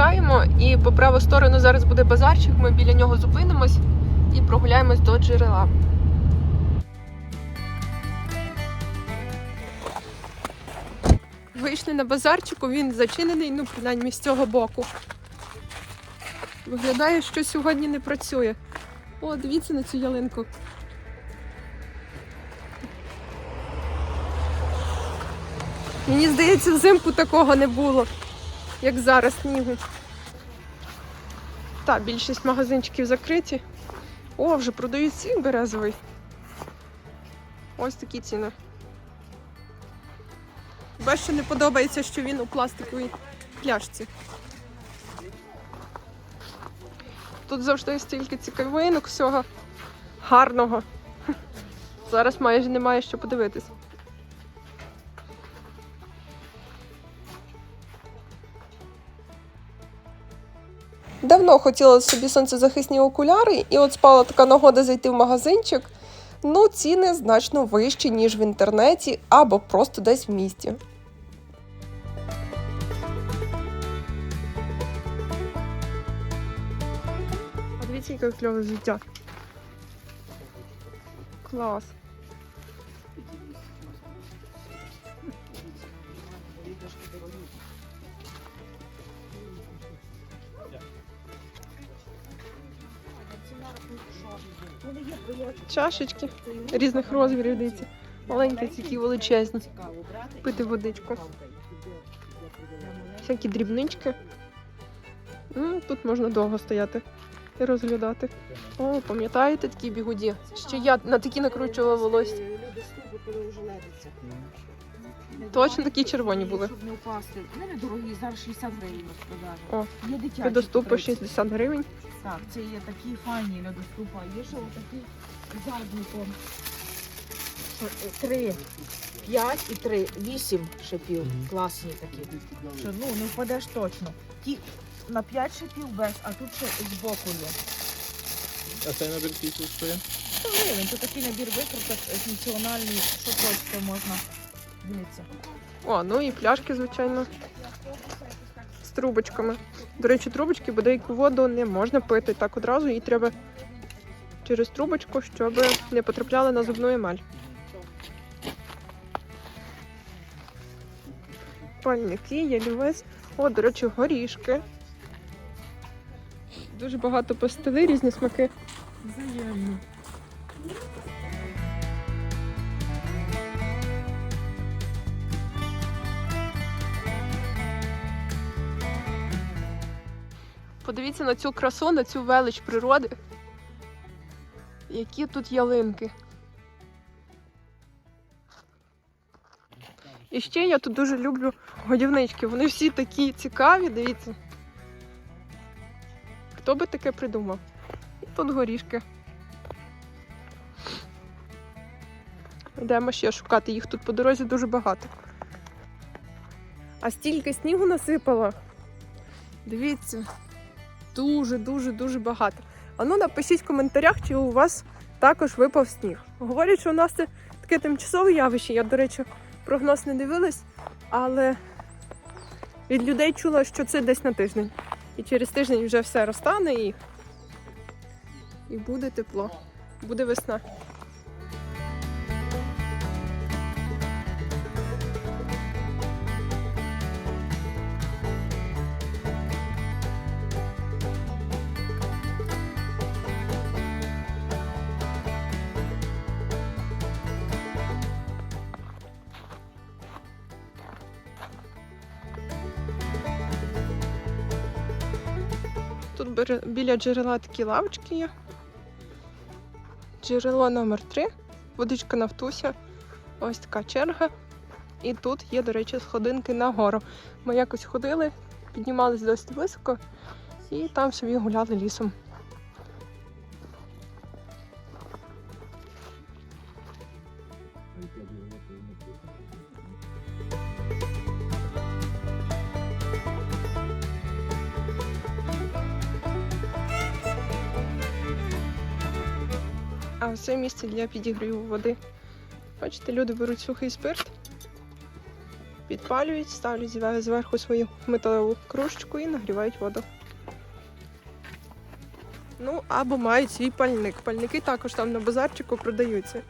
виїжджаємо, і по праву сторону зараз буде базарчик. Ми біля нього зупинимось і прогуляємось до джерела. Вийшли на базарчику, він зачинений, ну, принаймні з цього боку. Виглядає, що сьогодні не працює. О, дивіться на цю ялинку. Мені здається, взимку такого не було, як зараз снігу. Так, більшість магазинчиків закриті. О, вже продають сік березовий. Ось такі ціни. Хіба що не подобається, що він у пластиковій пляшці. Тут завжди стільки цікавинок, всього гарного. Зараз майже немає що подивитись. Давно хотіла собі сонцезахисні окуляри, і от спала така нагода зайти в магазинчик. Ну, ціни значно вищі, ніж в інтернеті або просто десь в місті. А дивіться, яке кльове життя. Клас. Чашечки різних розмірів, дивіться. Маленькі, такі величезні. Пити водичку. Всякі дрібнички. Ну, Тут можна довго стояти і розглядати. О, пам'ятаєте такі бігуді? Ще я на такі накручувала волосся. Коли вже ледиться. Точно такі червоні були. Щоб не впасти. Вони недорогі, зараз 60 гривень О, розпродажі. Є дитячі. Льодоступи по 30. 60 гривень. Так, це є такі файні льодоступи. А Є ще отакі задником. Що, е, Три, п'ять і три, вісім шипів. Класні такі. Що, ну, не впадеш точно. Ті на п'ять шипів без, а тут ще збоку є. А цей набір скільки коштує? 100 гривень, тут такий набір викруток е, функціональний, що хочете можна. Дивіться. О, ну і пляшки, звичайно. З трубочками. До речі, трубочки бодейку воду не можна пити так одразу, її треба через трубочку, щоб не потрапляли на зубну емаль. Пальники, ялівець. О, до речі, горішки. Дуже багато пастили, різні смаки. Взаємно. Подивіться на цю красу, на цю велич природи. Які тут ялинки. І ще я тут дуже люблю годівнички. Вони всі такі цікаві, дивіться. Хто би таке придумав? І тут горішки. Йдемо ще шукати, їх тут по дорозі дуже багато. А стільки снігу насипало. Дивіться. Дуже, дуже, дуже багато. А ну напишіть в коментарях, чи у вас також випав сніг. Говорять, що у нас це таке тимчасове явище. Я, до речі, прогноз не дивилась, але від людей чула, що це десь на тиждень. І через тиждень вже все розтане і, і буде тепло. Буде весна. Тут біля джерела такі лавочки є. Джерело номер 3 водичка Нафтуся. Ось така черга. І тут є, до речі, сходинки на гору. Ми якось ходили, піднімались досить високо і там собі гуляли лісом. А це місце для підігріву води. Бачите, люди беруть сухий спирт, підпалюють, ставлять зверху свою металеву кружечку і нагрівають воду. Ну, або мають свій пальник. Пальники також там на базарчику продаються.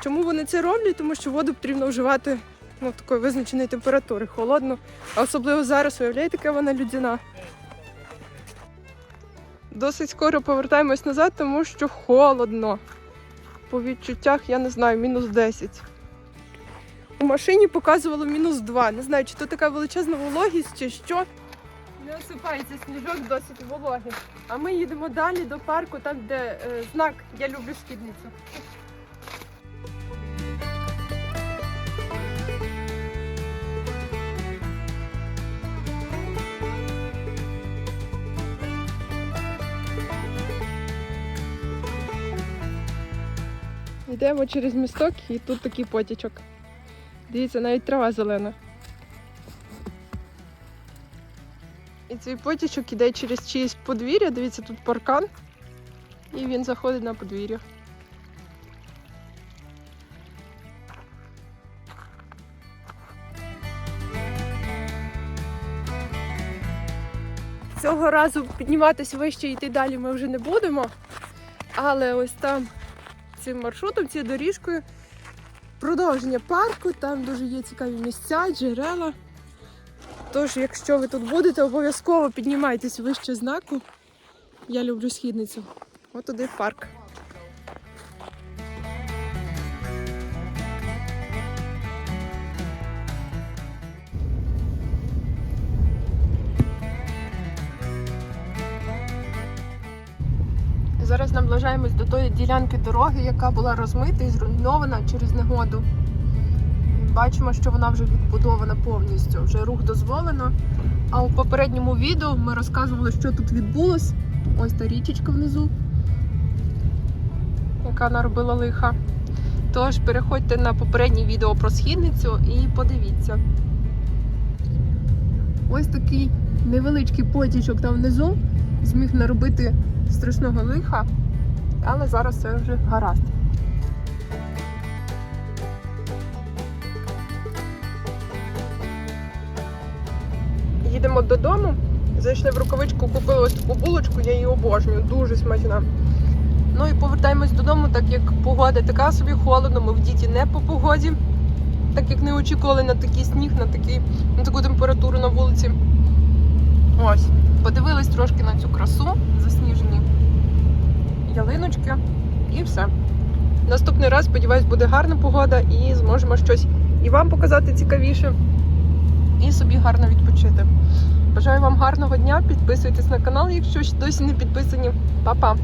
Чому вони це роблять? Тому що воду потрібно вживати ну, такої визначеної температури, холодно. А особливо зараз, уявляєте, яка вона людяна. Досить скоро повертаємось назад, тому що холодно. По відчуттях, я не знаю, мінус 10. У машині показувало мінус 2. Не знаю, чи то така величезна вологість, чи що. Не осипається сніжок досить вологий. А ми їдемо далі до парку, там, де е, знак Я люблю шкідницю. Йдемо через місток і тут такий потічок. Дивіться, навіть трава зелена. І цей потічок іде через чиїсь подвір'я. Дивіться, тут паркан. І він заходить на подвір'я. Цього разу підніматися вище і йти далі ми вже не будемо. Але ось там цим маршрутом, цією доріжкою. Продовження парку, там дуже є цікаві місця, джерела. Тож, якщо ви тут будете, обов'язково піднімайтесь вище знаку. Я люблю східницю. От туди парк. Зараз наближаємось до тої ділянки дороги, яка була розмита і зруйнована через негоду. Бачимо, що вона вже відбудована повністю, вже рух дозволено. А у попередньому відео ми розказували, що тут відбулось. Ось та річечка внизу, яка наробила лиха. Тож переходьте на попереднє відео про східницю і подивіться. Ось такий невеличкий потічок там внизу зміг наробити страшного лиха, але зараз це вже гаразд. Їдемо додому. Зайшли в рукавичку, купили ось таку булочку, я її обожнюю, дуже смачна. Ну і повертаємось додому, так як погода така собі холодно, ми в діті не по погоді, так як не очікували на такий сніг, на, такий, на таку температуру на вулиці. Ось, подивились трошки на цю красу, засніжені ялиночки і все. Наступний раз, сподіваюсь, буде гарна погода і зможемо щось і вам показати цікавіше, і собі гарно відпочити. Бажаю вам гарного дня, підписуйтесь на канал, якщо досі не підписані. Па-па!